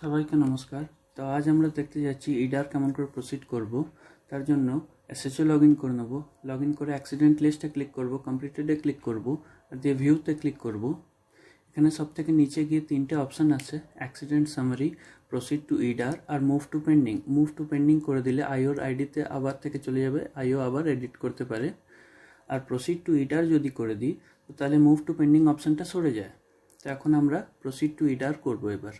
সবাইকে নমস্কার। তো আজ আমরা দেখতে যাচ্ছি ইডার কেমন করে প্রসিড করব, তার জন্য এসএসও লগ ইন করে নেব। লগ ইন করে অ্যাক্সিডেন্ট লিস্টে ক্লিক করব কমপ্লিটেডে ক্লিক করব, আর দিয়ে ভিউতে ক্লিক করব। এখানে সব থেকে নিচে গিয়ে তিনটে অপশান আছে accident summary proceed to IDAR R move to pending move to pending করে দিলে আইওর আইডিতে আবার থেকে চলে যাবে আইও আবার এডিট করতে পারে। আর প্রসিড টু ইডার যদি করে দিই, তো তাহলে মুভ টু পেন্ডিং অপশানটা সরে যায়। তো এখন আমরা প্রসিড টু ইডার করব এবার।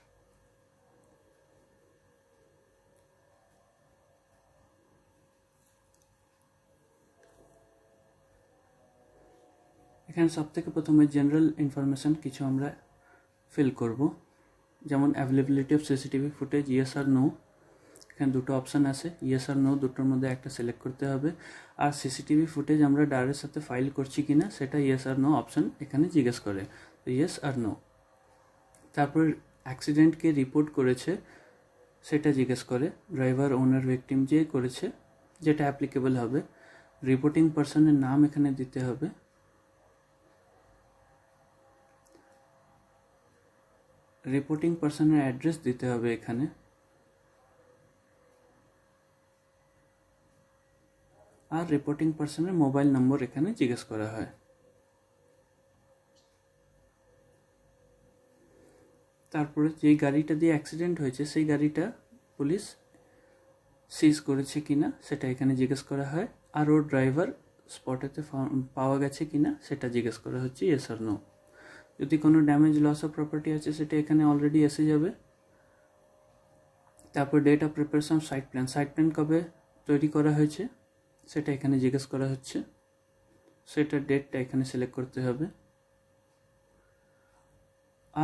এখানে সব থেকে প্রথমে জেনারেল ইনফরমেশান কিছু আমরা ফিল করব। যেমন availability of CCTV footage yes R no এখানে দুটো অপশান আছে ইয়েস আর নো দুটোর মধ্যে একটা সিলেক্ট করতে হবে। আর সিসিটিভি ফুটেজ আমরা ডারের সাথে ফাইল করছি কি না সেটা ইয়েস আর নো অপশান এখানে জিজ্ঞেস করে। তো ইয়েস আর নো তারপর অ্যাক্সিডেন্টকে রিপোর্ট করেছে, সেটা জিজ্ঞেস করে। ড্রাইভার ওনার ভিকটিম যে করেছে, যেটা অ্যাপ্লিকেবল হবে। রিপোর্টিং পার্সনের নাম এখানে দিতে হবে। রিপোর্টিং পার্সনের অ্যাড্রেস দিতে হবে এখানে। আর রিপোর্টিং পার্সনের মোবাইল নম্বর এখানে জিজ্ঞেস করা হয়। তারপরে যেই গাড়িটা দিয়ে অ্যাক্সিডেন্ট হয়েছে, সেই গাড়িটা পুলিশ সিজ করেছে কিনা, সেটা এখানে জিজ্ঞেস করা হয়। আর ওর ড্রাইভার স্পটেতে পাওয়া গেছে কিনা, সেটা জিজ্ঞেস করা হচ্ছে ইয়েস আর নো যদি কোনো ড্যামেজ লস অফ প্রপার্টি আছে, সেটা এখানে অলরেডি এসে যাবে। তারপর date of preparation site plan site plan কবে তৈরি করা হয়েছে, সেটা এখানে জিজ্ঞেস করা হচ্ছে। সেটার ডেটটা এখানে সিলেক্ট করতে হবে।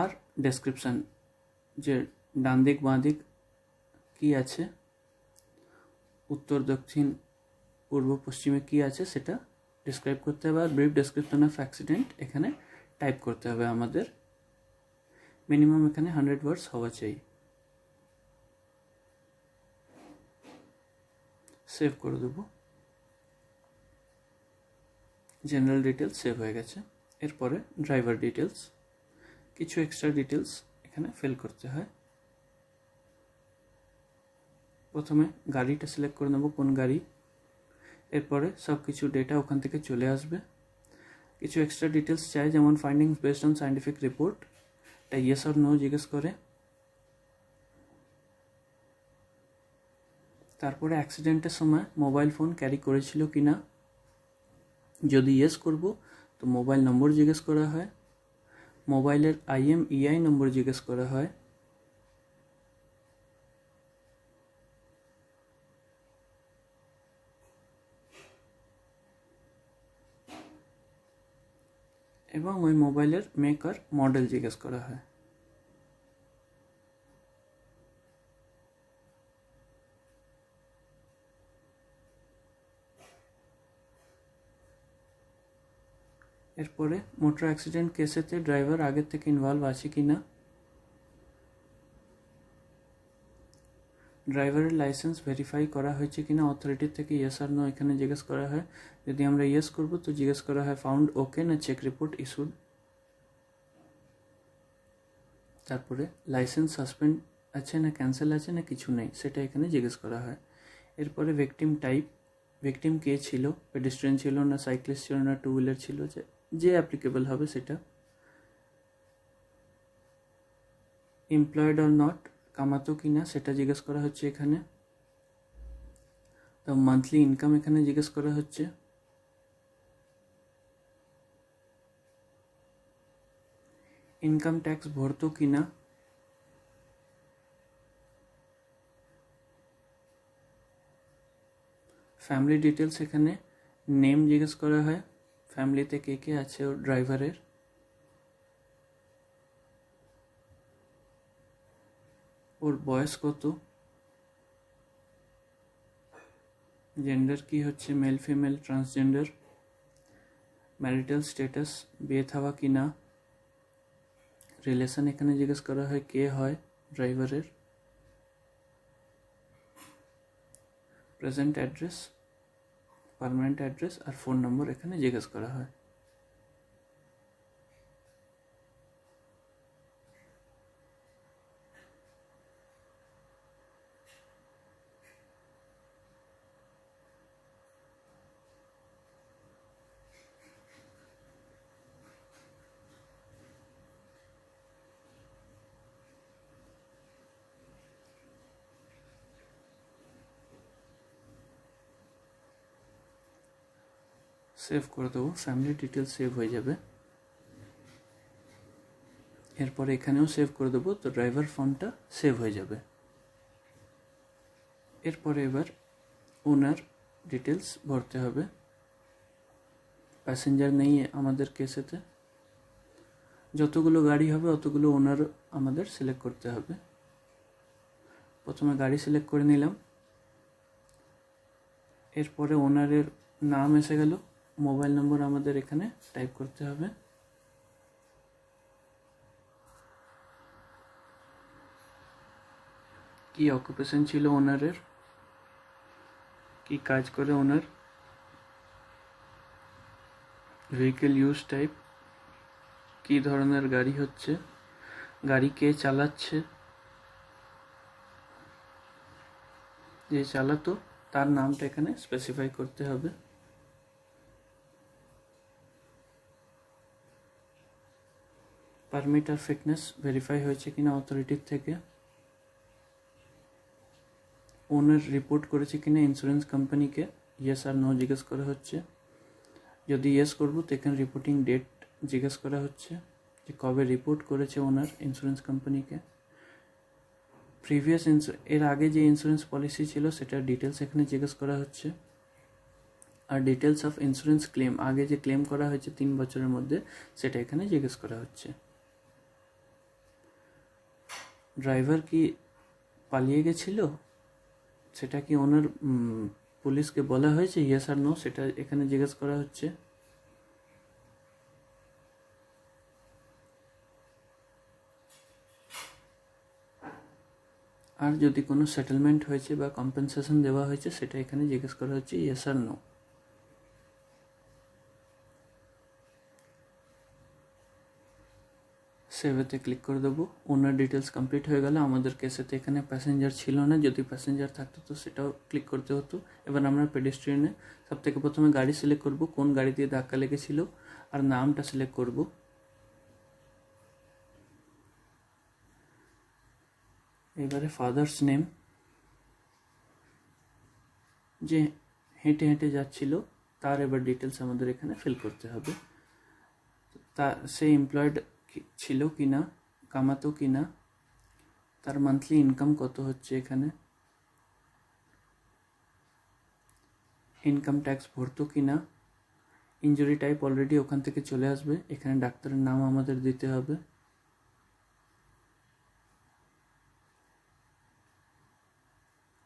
আর ডেসক্রিপশান যে ডান দিক বাঁ দিক কী আছে, উত্তর, দক্ষিণ, পূর্ব, পশ্চিমে কী আছে, সেটা ডিসক্রাইব করতে হবে। আর ব্রিফ ডেসক্রিপশন অফ অ্যাক্সিডেন্ট এখানে টাইপ করতে হবে আমাদের। মিনিমাম এখানে হান্ড্রেড ওয়ার্ডস হওয়া চাই। সেভ করে দেবো। জেনারেল ডিটেলস সেভ হয়ে গেছে। এরপরে ড্রাইভার ডিটেলস কিছু এক্সট্রা ডিটেলস এখানে ফিল করতে হয়। প্রথমে গাড়িটা সিলেক্ট করে নেব, কোন গাড়ি। এরপরে সব কিছু ডেটা ওখান থেকে চলে আসবে। কিছু এক্সট্রা ডিটেলস চাই, যেমন findings based on scientific report এটা ইয়েস আর নো জিজ্ঞেস করে। তারপরে অ্যাক্সিডেন্টের সময় মোবাইল ফোন ক্যারি করেছিল কি না যদি ইয়েস করব, তো মোবাইল নম্বর জিজ্ঞেস করা হয়। মোবাইলের আইএমইআই নম্বর জিজ্ঞেস করা হয়। এবং ওই মোবাইলের মেক আর মডেল জিজ্ঞেস করা হয়। এরপরে মোটর অ্যাক্সিডেন্ট কেসেতে ড্রাইভার আগের থেকে ইনভলভ আছে কি না ড্রাইভারের লাইসেন্স ভেরিফাই করা হয়েছে কিনা অথরিটির থেকে ইয়েস আর নো এখানে জিজ্ঞেস করা হয়। যদি আমরা ইয়েস করব, তো জিজ্ঞেস করা হয় ফাউন্ড ওকে না চেক রিপোর্ট ইস্যুড তারপরে লাইসেন্স সাসপেন্ড আছে না ক্যান্সেল আছে না, কিছু নেই, সেটা এখানে জিজ্ঞেস করা হয়। এরপরে ভিকটিম টাইপ ভিকটিম কে ছিল পেডিস্ট্রিয়ান ছিল না সাইক্লিস্ট ছিল না টু হুইলার ছিল, যে যে অ্যাপ্লিকেবল হবে সেটা। এমপ্লয়েড অর নট কামাতো কি না সেটা জিজ্ঞেস করা হচ্ছে এখানে। তো মান্থলি ইনকাম এখানে জিজ্ঞেস করা হচ্ছে। ইনকাম ট্যাক্স ভরতো কি না ফ্যামিলি ডিটেলস এখানে নেম জিজ্ঞেস করা হয়। ফ্যামিলিতে কে কে আছে ওর ড্রাইভারের ওর বয়স কত? জেন্ডার কি হচ্ছে? Male female transgender marital status বিয়ে থাওয়া কি না? রিলেশন এখানে জিজ্ঞেস করা হয়, কে হয়? ড্রাইভারের প্রেজেন্ট অ্যাড্রেস পারমানেন্ট অ্যাড্রেস আর ফোন নম্বর এখানে জিজ্ঞেস করা হয়। সেভ করে দেবো। ফ্যামিলি ডিটেলস সেভ হয়ে যাবে। এরপরে এখানেও সেভ করে দেবো, তো ড্রাইভার ফর্মটা সেভ হয়ে যাবে। এরপরে এবার ওনার ডিটেলস ভরতে হবে। প্যাসেঞ্জার নেই আমাদের কেসেতে যতগুলো গাড়ি হবে, অতগুলো ওনার আমাদের সিলেক্ট করতে হবে। প্রথমে গাড়ি সিলেক্ট করে নিলাম। এরপরে ওনারের নাম এসে গেল। মোবাইল নম্বর আমাদের এখানে টাইপ করতে হবে। কি অকুপেশন ছিল ওনারের কি কাজ করে ওনার ভেহিকেল ইউজ টাইপ কি ধরনের গাড়ি হচ্ছে? গাড়ি কে চালাচ্ছে? যে চালাতো, তার নামটা এখানে স্পেসিফাই করতে হবে। পারমিট আর ফিটনেস ভেরিফাই হয়েছে কিনা অথরিটির থেকে। ওনার রিপোর্ট করেছে কিনা ইন্স্যুরেন্স কোম্পানিকে ইয়েস আর নো জিজ্ঞেস করা হচ্ছে। যদি ইয়েস করব, তো এখানে রিপোর্টিং ডেট জিজ্ঞেস করা হচ্ছে যে কবে রিপোর্ট করেছে ওনার ইন্স্যুরেন্স কোম্পানিকে প্রিভিয়াস এর আগে যে ইন্স্যুরেন্স পলিসি ছিল, সেটার ডিটেলস এখানে জিজ্ঞেস করা হচ্ছে। আর ডিটেলস অফ ইন্স্যুরেন্স ক্লেম আগে যে ক্লেম করা হয়েছে তিন বছরের মধ্যে, সেটা এখানে জিজ্ঞেস করা হচ্ছে। ড্রাইভার কি পালিয়ে গেছিল? সেটা কি ওনার পুলিশকে বলা হয়েছে? ইয়েস আর নো সেটা এখানে জিজ্ঞেস করা হচ্ছে। আর যদি কোনো সেটেলমেন্ট হয়েছে বা কম্পেনসেশন দেওয়া হয়েছে, সেটা এখানে জিজ্ঞেস করা হচ্ছে ইয়েস আর নো সেভেতে ক্লিক করে দেবো। ওনার ডিটেলস কমপ্লিট হয়ে গেলে। আমাদের কেসেতে এখানে প্যাসেঞ্জার ছিল না। যদি প্যাসেঞ্জার থাকতো তো সেটাও ক্লিক করতে হতো। এবার আমরা পেডেস্ট্রিয়ানে সব থেকে প্রথমে গাড়ি সিলেক্ট করব। কোন গাড়ি দিয়ে ধাক্কা লেগেছিল আর নামটা সিলেক্ট করব। এবারে ফাদার্স নেম যে হেঁটে হেঁটে যাচ্ছিল, তার এবার ডিটেলস আমাদের এখানে ফিল করতে হবে। তা সে এমপ্লয়েড ছিল কি না কামাতো কি না তার মান্থলি ইনকাম কত হচ্ছে এখানে? ইনকাম ট্যাক্স ভরতো কি না ইঞ্জুরি টাইপ অলরেডি ওখান থেকে চলে আসবে, এখানে ডাক্তারের নাম আমাদের দিতে হবে।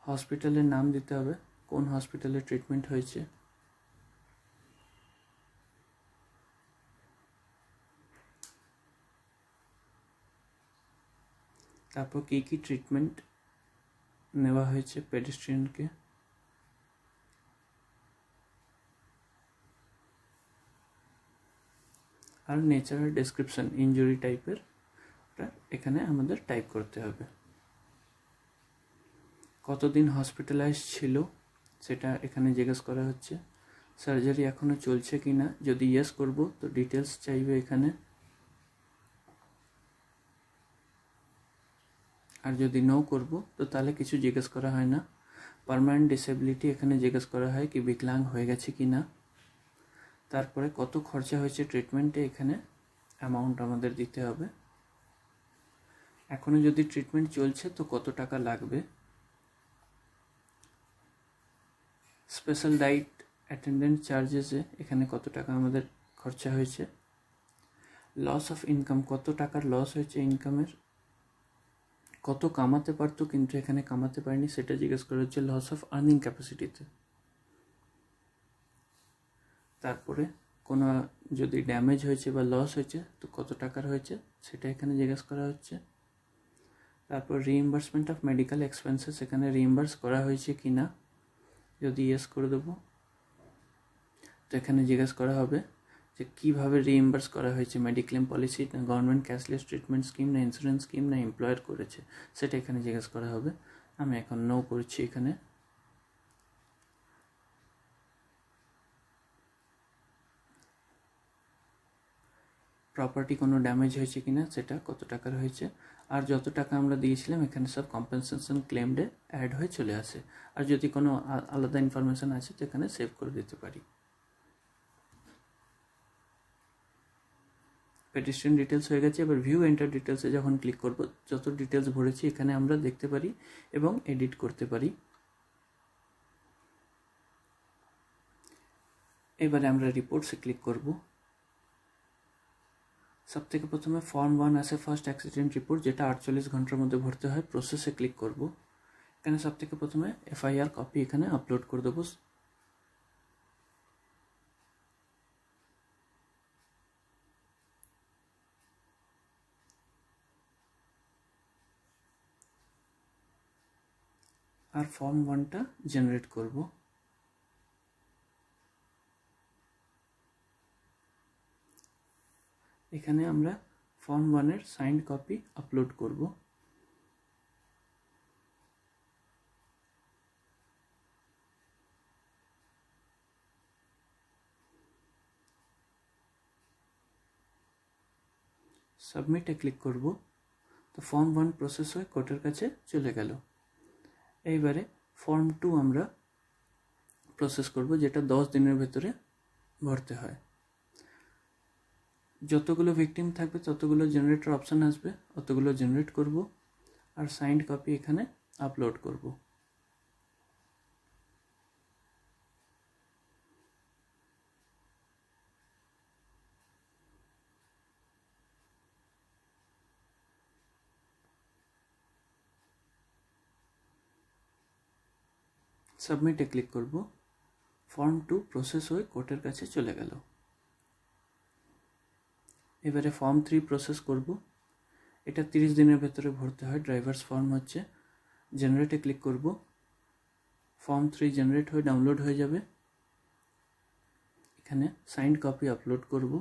হসপিটালের নাম দিতে হবে, কোন হসপিটালে ট্রিটমেন্ট হয়েছে? তারপর কী কী ট্রিটমেন্ট নেওয়া হয়েছে পেডিস্ট্রিয়ানকে আর নেচারাল ডেসক্রিপশন ইঞ্জুরি টাইপের এখানে আমাদের টাইপ করতে হবে। কতদিন হসপিটালাইজ ছিল সেটা এখানে জিজ্ঞেস করা হচ্ছে। সার্জারি এখনও চলছে কি না যদি ইয়েস করব, তো ডিটেলস চাইবে এখানে। আর যদি নো করব, তো তাহলে কিছু জিজ্ঞেস করা হয় না। পারমানেন্ট ডিসেবিলিটি এখানে জিজ্ঞেস করা হয় কি বিকলাঙ্গ হয়ে গেছে কি না। তারপরে কত খরচা হয়েছে ট্রিটমেন্টে এখানে অ্যামাউন্ট আমাদের দিতে হবে। এখনও যদি ট্রিটমেন্ট চলছে, তো কত টাকা লাগবে? স্পেশাল ডাইট অ্যাটেন্ডেন্ট চার্জেসে এখানে কত টাকা আমাদের খরচা হয়েছে? লস অফ ইনকাম কত টাকার লস হয়েছে ইনকামের কত কামাতে পারতো কিন্তু এখানে কামাতে পারেনি, সেটা জিজ্ঞেস করা হচ্ছে লস অফ আর্নিং ক্যাপাসিটিতে তারপরে কোনো যদি ড্যামেজ হয়েছে বা লস হয়েছে, তো কত টাকার হয়েছে, সেটা এখানে জিজ্ঞেস করা হচ্ছে। তারপর রিইম্বার্সমেন্ট অফ মেডিকেল এক্সপেন্সেস এখানে রিইম্বার্স করা হয়েছে কি না যদি ইয়েস করে দেবো, তো এখানে জিজ্ঞেস করা হবে। যে কীভাবে রিইম্বার্স করা হয়েছে? মেডিক্লেম পলিসি না গভর্নমেন্ট ক্যাশলেস ট্রিটমেন্ট স্কিম না ইন্স্যুরেন্স স্কিম না এমপ্লয়ার করেছে? সেটা এখানে জিজ্ঞেস করা হবে। আমি এখন নো করছি এখানে। প্রপার্টি কোনো ড্যামেজ হয়েছে কি না সেটা কত টাকার হয়েছে? আর যত টাকা আমরা দিয়েছিলাম, এখানে সব কম্পেনসেশন ক্লেমডে অ্যাড হয়ে চলে আসে। আর যদি কোনো আলাদা ইনফরমেশান আছে তো এখানে সেভ করে দিতে পারি। পেটিশন ডিটেলস হয়ে গেছে, এবার ভিউ এন্টার ডিটেলসে যখন ক্লিক করব, যত ডিটেলস ভরেছি এখানে আমরা দেখতে পারি এবং এডিট করতে পারি। এবারে আমরা রিপোর্টসে ক্লিক করব। সব থেকে প্রথমে ফর্ম ওয়ান আছে ফার্স্ট অ্যাক্সিডেন্ট রিপোর্ট যেটা আটচল্লিশ ঘণ্টার মধ্যে ভরতে হয় প্রসেসে ক্লিক করব। এখানে সব থেকে প্রথমে এফআইআর কপি এখানে আপলোড করে দেবো। আর ফর্ম ওয়ানটা জেনারেট করব। এখানে আমরা ফর্ম ওয়ানের সাইন্ড কপি আপলোড করব। সাবমিটে ক্লিক করব। তো ফর্ম ওয়ান প্রসেস হয়ে কোর্টের কাছে চলে গেল। এইবারে ফর্ম টু আমরা প্রসেস করব, যেটা দশ দিনের ভেতরে ভরতে হয়। যতগুলো ভিকটিম থাকবে, ততগুলো জেনারেটর অপশান আসবে, অতগুলো জেনারেট করব, আর সাইন্ড কপি এখানে আপলোড করব। সাবমিটে ক্লিক করব। ফর্ম টু প্রসেস হয়ে কোর্টের কাছে চলে গেল। এবারে ফর্ম থ্রি প্রসেস করব। এটা তিরিশ দিনের ভেতরে ভরতে হয় ড্রাইভার্স ফর্ম হচ্ছে। জেনারেটে ক্লিক করব। ফর্ম থ্রি জেনারেট হয়ে ডাউনলোড হয়ে যাবে। এখানে সাইন্ড কপি আপলোড করব।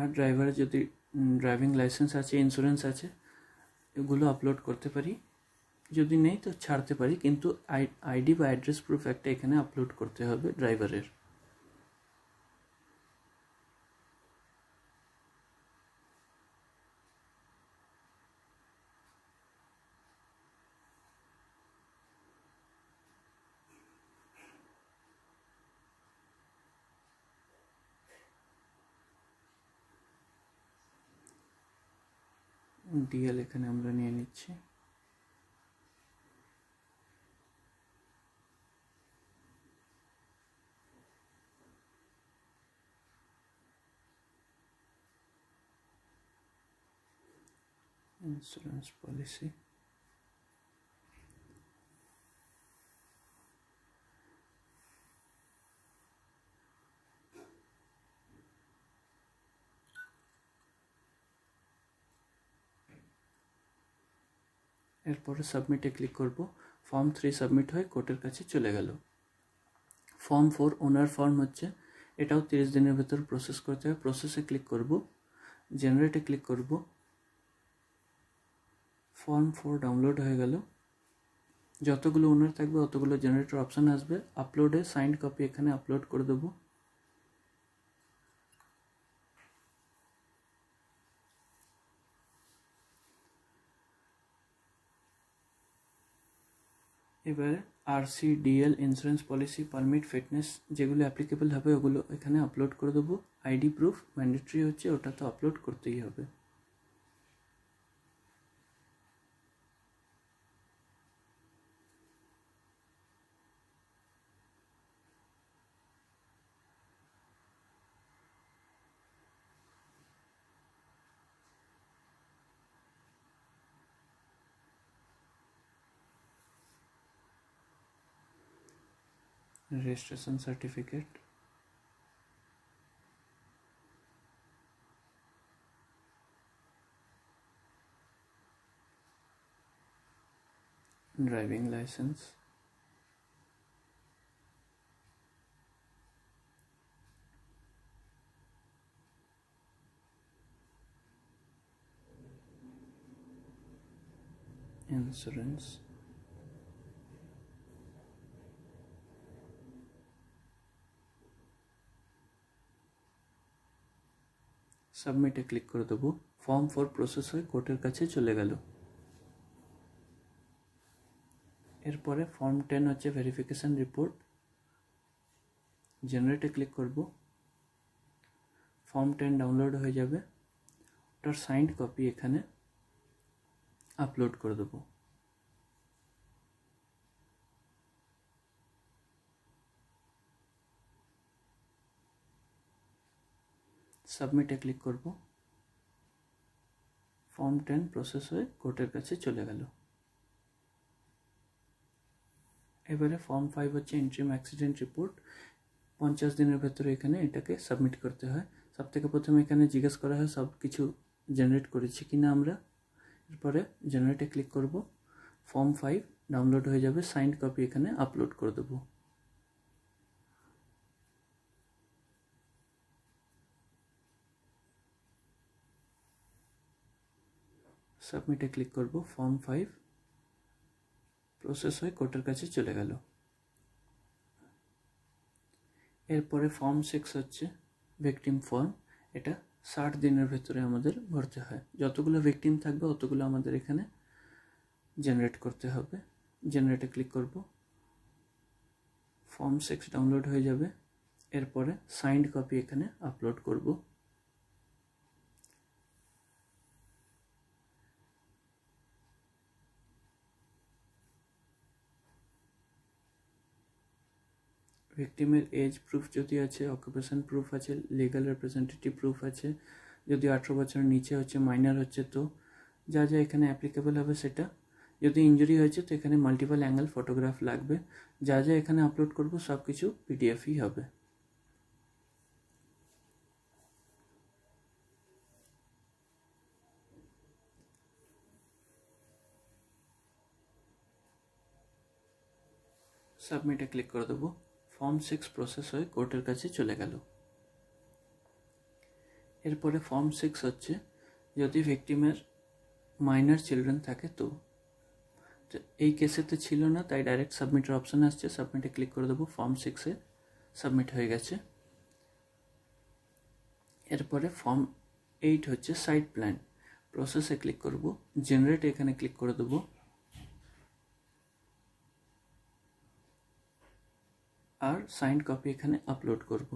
আর ড্রাইভারের যদি ড্রাইভিং লাইসেন্স আছে ইন্স্যুরেন্স আছে, এগুলো আপলোড করতে পারি। যদি নেই তো ছাড়তে পারি, কিন্তু আইডি বা অ্যাড্রেস প্রুফ একটা এখানে আপলোড করতে হবে ড্রাইভারের ডিএল এখানে আমরা নিয়ে নিচ্ছি insurance policy এরপরে সাবমিটে ক্লিক করব। ফর্ম থ্রি সাবমিট হয়ে কোর্টের কাছে চলে গেল। ফর্ম ফোর ওনার ফর্ম হচ্ছে। এটাও তিরিশ দিনের ভেতর প্রসেস করতে হয় প্রসেসে ক্লিক করব। জেনারেটে ক্লিক করব। ফর্ম ফোর ডাউনলোড হয়ে গেল। যতগুলো ওনার থাকবে, অতগুলো জেনারেটর অপশান আসবে। আপলোডে সাইন্ড কপি এখানে আপলোড করে দেবো। এবারে DL insurance policy permit fitness যেগুলো অ্যাপ্লিকেবল হবে, ওগুলো এখানে আপলোড করে দেবো। আইডি প্রুফ ম্যান্ডেটরি হচ্ছে, ওটা তো আপলোড করতেই হবে। Registration certificate. Driving license. Insurance সাবমিটে ক্লিক করে দেবো। ফর্ম ফর প্রসেস হয়ে কোর্টের কাছে চলে গেল। এরপরে ফর্ম টেন হচ্ছে ভেরিফিকেশান রিপোর্ট জেনারেটে ক্লিক করব। ফর্ম টেন ডাউনলোড হয়ে যাবে। ওটার সাইন্ড কপি এখানে আপলোড করে দেবো। সাবমিটে ক্লিক করব। ফর্ম টেন প্রসেস হয়ে কোর্টের কাছে চলে গেল। এবারে ফর্ম ফাইভ হচ্ছে ইন্ট্রিম অ্যাক্সিডেন্ট রিপোর্ট পঞ্চাশ দিনের ভেতরে এখানে এটাকে সাবমিট করতে হয়। সব থেকে প্রথমে এখানে জিজ্ঞেস করা হয়, সব কিছু জেনারেট করেছি কি না আমরা? এরপরে জেনারেটে ক্লিক করব। ফর্ম ফাইভ ডাউনলোড হয়ে যাবে সাইন্ড কপি এখানে আপলোড করে দেবো। সাবমিটে ক্লিক করব, ফর্ম ফাইভ। প্রসেস হয়ে কোর্টের কাছে চলে গেল। এরপরে ফর্ম সিক্স হচ্ছে ভিকটিম ফর্ম। এটা ষাট দিনের ভেতরে আমাদের ভরতে হয়। যতগুলো ভিকটিম থাকবে, অতগুলো আমাদের এখানে জেনারেট করতে হবে। জেনারেটে ক্লিক করব। ফর্ম সিক্স ডাউনলোড হয়ে যাবে। এরপরে সাইন্ড কপি এখানে আপলোড করব। ভিকটিমের এজ প্রুফ যদি আছে অকুপেশন প্রুফ আছে লিগাল রিপ্রেজেন্টেটিভ প্রুফ আছে, যদি আঠেরো বছরের নিচে হচ্ছে মাইনার হচ্ছে, তো যা যা এখানে অ্যাপ্লিকেবল হবে সেটা। যদি ইঞ্জুরি হয়েছে, তো এখানে মাল্টিপল অ্যাঙ্গেল ফটোগ্রাফ লাগবে। যা যা এখানে আপলোড করব সব কিছু পিডিএফই হবে। সাবমিটে ক্লিক করে দেবো। ফর্ম সিক্স প্রসেস হয়ে কোর্টের কাছে চলে গেল। এরপরে ফর্ম সিক্স হচ্ছে, যদি ভিকটিমের মাইনার চিলড্রেন থাকে তো। এই কেসে তো ছিল না, তাই ডাইরেক্ট সাবমিটের অপশান আসছে সাবমিটে ক্লিক করে দেবো ফর্ম সিক্সে সাবমিট হয়ে গেছে। এরপরে ফর্ম এইট হচ্ছে সাইট প্ল্যান প্রসেসে ক্লিক করব জেনারেট এখানে ক্লিক করে দেবো। আর সাইন্ড কপি এখানে আপলোড করব।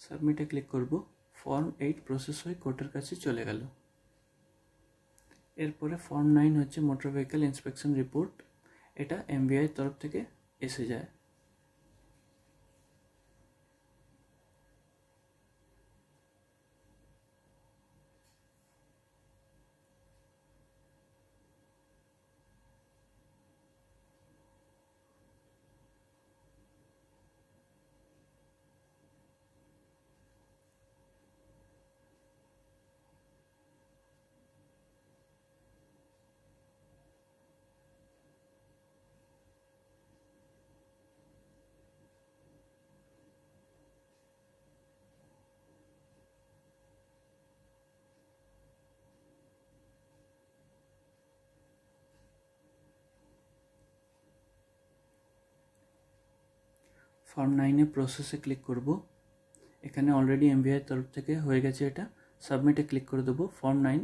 সাবমিটে ক্লিক করব। ফর্ম এইট প্রসেস হয়ে কোর্টের কাছে চলে গেল। এরপরে ফর্ম নাইন হচ্ছে মোটর ভেহিকেল ইন্সপেকশন রিপোর্ট এটা এমবিআই তরফ থেকে এসে যায়। ফর্ম নাইনে প্রসেসে ক্লিক করব। এখানে অলরেডি এমবিআই তরফ থেকে হয়ে গেছে এটা। সাবমিটে ক্লিক করে দেবো। ফর্ম নাইন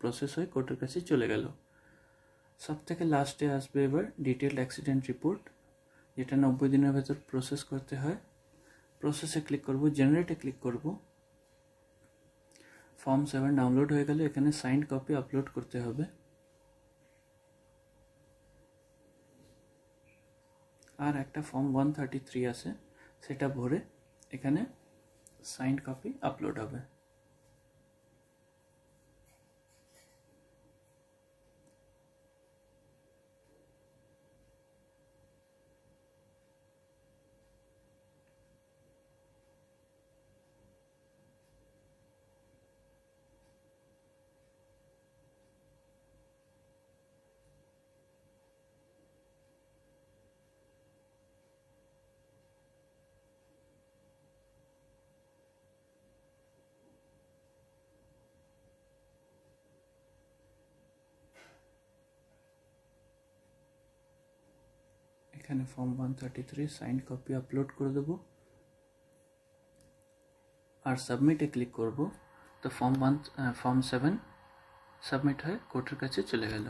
প্রসেস হয়ে কোর্টের কাছে চলে গেল। সব থেকে লাস্টে আসবে এবার ডিটেলড অ্যাক্সিডেন্ট রিপোর্ট যেটা নব্বই দিনের ভেতর প্রসেস করতে হয়। প্রসেসে ক্লিক করব জেনারেটে ক্লিক করব। ফর্ম সেভেন ডাউনলোড হয়ে গেলে। এখানে সাইন্ড কপি আপলোড করতে হবে। আর একটা ফর্ম ওয়ান থার্টি থ্রি আছে সেটা ভরে এখানে সাইন্ড কপি আপলোড হবে। এখানে form one thirty three sign copy upload করে দেবো। আর সাবমিটে ক্লিক করব। তো form one form seven submit হয়ে কোর্টের কাছে চলে গেল।